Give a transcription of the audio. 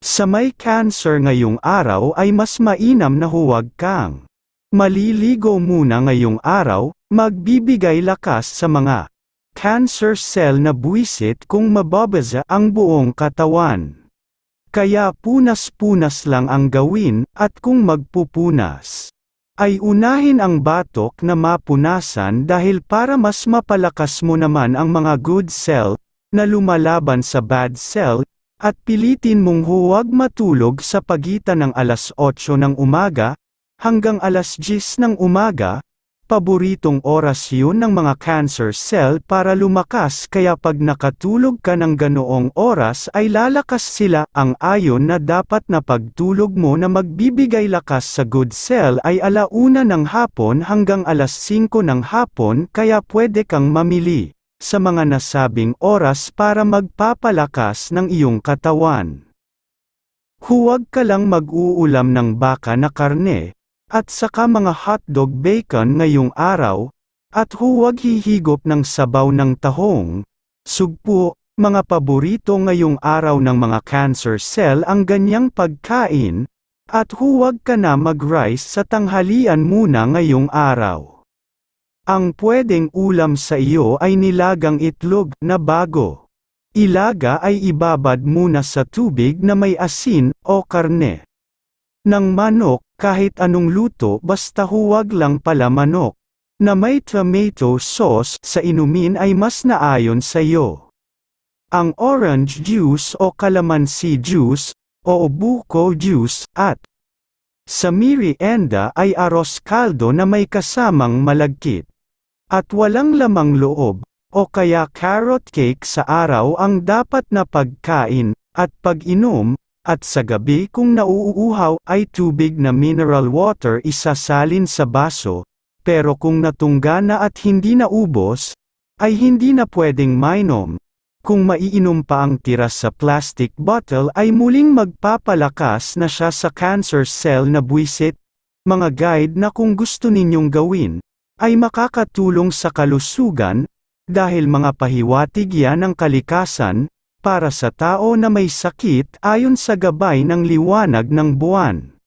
Sa may cancer ngayong araw ay mas mainam na huwag kang maliligo muna ngayong araw, magbibigay lakas sa mga cancer cell na buwisit kung mababaza ang buong katawan. Kaya punas-punas lang ang gawin, at kung magpupunas, ay unahin ang batok na mapunasan dahil para mas mapalakas mo naman ang mga good cell, na lumalaban sa bad cell, at pilitin mong huwag matulog sa pagitan ng alas 8 ng umaga, hanggang alas 10 ng umaga, paboritong oras yun ng mga cancer cell para lumakas kaya pag nakatulog ka ng ganoong oras ay lalakas sila. Ang ayon na dapat na pagtulog mo na magbibigay lakas sa good cell ay alauna ng hapon hanggang alas 5 ng hapon kaya pwede kang mamili sa mga nasabing oras para magpapalakas ng iyong katawan. Huwag ka lang mag-uulam ng baka na karne, at saka mga hotdog bacon ngayong araw, at huwag hihigop ng sabaw ng tahong, sugpo, mga paborito ngayong araw ng mga cancer cell ang ganyang pagkain, at huwag ka na mag-rice sa tanghalian muna ngayong araw. Ang pwedeng ulam sa iyo ay nilagang itlog na bago. Ilaga ay ibabad muna sa tubig na may asin o karne. Ng manok, kahit anong luto basta huwag lang pala manok. Na may tomato sauce sa inumin ay mas naayon sa iyo. Ang orange juice o calamansi juice, o buko juice, at sa merienda ay aros kaldo na may kasamang malagkit. At walang lamang loob, o kaya carrot cake sa araw ang dapat na pagkain, at pag-inom, at sa gabi kung nauuhaw ay tubig na mineral water isasalin sa baso, pero kung natungga na at hindi naubos, ay hindi na pwedeng mainom. Kung maiinom pa ang tira sa plastic bottle ay muling magpapalakas na siya sa cancer cell na buwisit. Mga guide na kung gusto ninyong gawin, ay makakatulong sa kalusugan, dahil mga pahiwatig yan ng kalikasan, para sa tao na may sakit ayon sa gabay ng liwanag ng buwan.